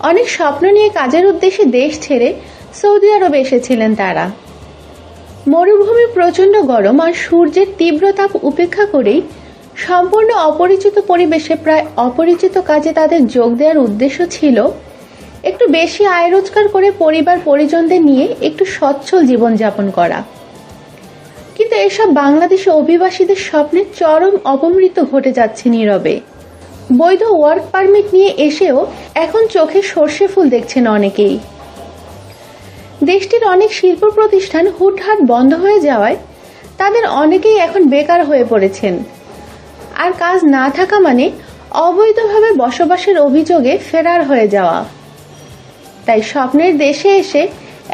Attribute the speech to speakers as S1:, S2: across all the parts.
S1: অনেক স্বপ্ন নিয়ে কাজের উদ্দেশ্যে দেশ ছেড়ে সৌদি আরব এসেছিলেন তারা। মরুভূমি প্রচণ্ড গরম আর সূর্যের তীব্র তাপ উপেক্ষা করেই সম্পূর্ণ অপরিচিত পরিবেশে প্রায় অপরিচিত কাজে তাদের যোগ দেওয়ার উদ্দেশ্য ছিল একটু বেশি আয় রোজগার করে পরিবার পরিজনদের নিয়ে একটু সচ্ছল জীবনযাপন করা। কিন্তু এসব বাংলাদেশে অভিবাসীদের স্বপ্নের চরম অপমৃত ঘটে যাচ্ছে নীরবে। বৈধ ওয়ার্ক পারমিট নিয়ে এসেও এখন চোখে সর্ষে ফুল দেখছেন অনেকেই। দেশটির অনেক শিল্প প্রতিষ্ঠান হুটহাট বন্ধ হয়ে যাওয়ায় তাদের অনেকেই এখন বেকার হয়ে পড়েছেন। আর কাজ না থাকা মানে অবৈধভাবে বসবাসের অভিযোগে ফেরার হয়ে যাওয়া। তাই স্বপ্নের দেশে এসে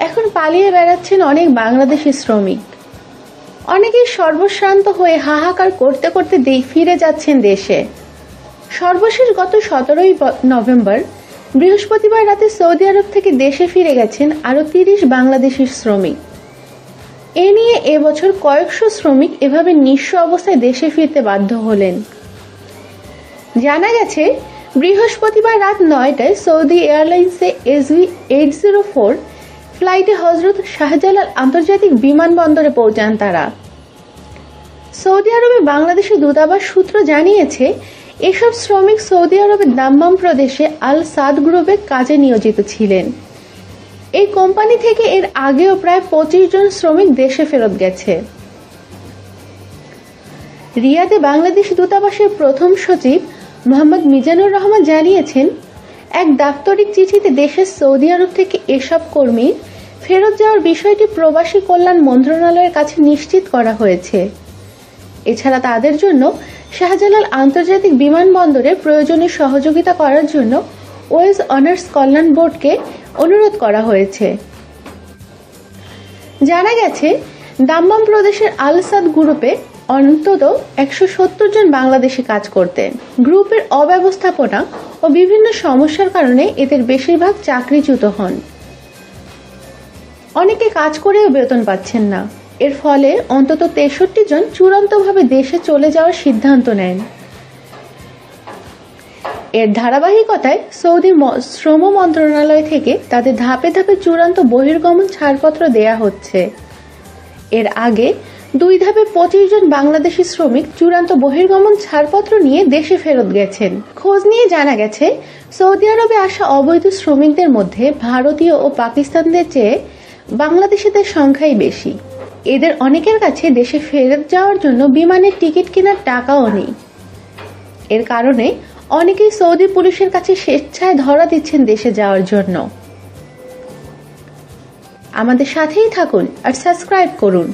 S1: এখন পালিয়ে বেড়াচ্ছেন অনেক বাংলাদেশি শ্রমিক। অনেকেই সর্বশ্রান্ত হয়ে হাহাকার করতে করতে ফিরে যাচ্ছেন দেশে। সর্বশেষ গত সতেরোই নভেম্বর, বৃহস্পতিবার রাতে সৌদি আরব থেকে দেশে ফিরে গেছেন আরও তিরিশ বাংলাদেশি শ্রমিক। এ নিয়ে এবছর কয়েকশো শ্রমিক এভাবে নিঃস্ব অবস্থায় দেশে ফিরতে বাধ্য হলেন। জানা গেছে, বৃহস্পতিবার রাত নয়টায় সৌদি এয়ারলাইন্সে এসভি এইট জিরো ফোর ফ্লাইটে হজরত শাহজালাল আন্তর্জাতিক বিমানবন্দরে পৌঁছান তারা। সৌদি আরবে বাংলাদেশের দূতাবাস সূত্র জানিয়েছে এসব শ্রমিক সৌদি আরবের দাম্মাম প্রদেশে আল সাদ গ্রুপে কাজে নিয়োজিত ছিলেন। এই কোম্পানি থেকে এর আগেও প্রায় পঁচিশ জন শ্রমিক দেশে ফেরত গেছে। রিয়াদে বাংলাদেশ দূতাবাসের প্রথম সচিব মোহাম্মদ মিজানুর রহমান জানিয়েছেন, এক দাপ্তরিক চিঠিতে দেশের সৌদি আরব থেকে এসব কর্মী ফেরত যাওয়ার বিষয়টি প্রবাসী কল্যাণ মন্ত্রণালয়ের কাছে নিশ্চিত করা হয়েছে। এছাড়া তাদের জন্য শাহজালাল আন্তর্জাতিক বিমানবন্দরে প্রয়োজনীয় সহযোগিতা করার জন্য ওয়েজ অনার্স কল্যাণ বোর্ডকে অনুরোধ করা হয়েছে। জানা গেছে, দাম্মাম প্রদেশের আলসাদ গ্রুপে অন্তত একশো সত্তর জন বাংলাদেশি কাজ করতেন। গ্রুপের অব্যবস্থাপনা ও বিভিন্ন সমস্যার কারণে এদের বেশিরভাগ চাকরিচ্যুত হন। অনেকে কাজ করেও বেতন পাচ্ছেন না। এর ফলে অন্তত তেষট্টি জন চূড়ান্তভাবে দেশে চলে যাওয়ার সিদ্ধান্ত নেন। এর ধারাবাহিকতায় সৌদি শ্রম মন্ত্রণালয় থেকে তাদের ধাপে ধাপে চূড়ান্ত বহির্গমন ছাড়পত্র দেয়া হচ্ছে। এর আগে দুই ধাপে পঁচিশ জন বাংলাদেশি শ্রমিক চূড়ান্ত বহির্গমন ছাড়পত্র নিয়ে দেশে ফেরত গেছেন। খোঁজ নিয়ে জানা গেছে, সৌদি আরবে আসা অবৈধ শ্রমিকদের মধ্যে ভারতীয় ও পাকিস্তানদের চেয়ে বাংলাদেশিদের সংখ্যাই বেশি। এদের অনেকের কাছে দেশে ফেরত যাওয়ার জন্য বিমানের টিকিট কেনার টাকাও নেই। এর কারণে অনেকেই সৌদি পুলিশের কাছে স্বেচ্ছায় ধরা দিচ্ছেন দেশে যাওয়ার জন্য। আমাদের সাথেই থাকুন আর সাবস্ক্রাইব করুন।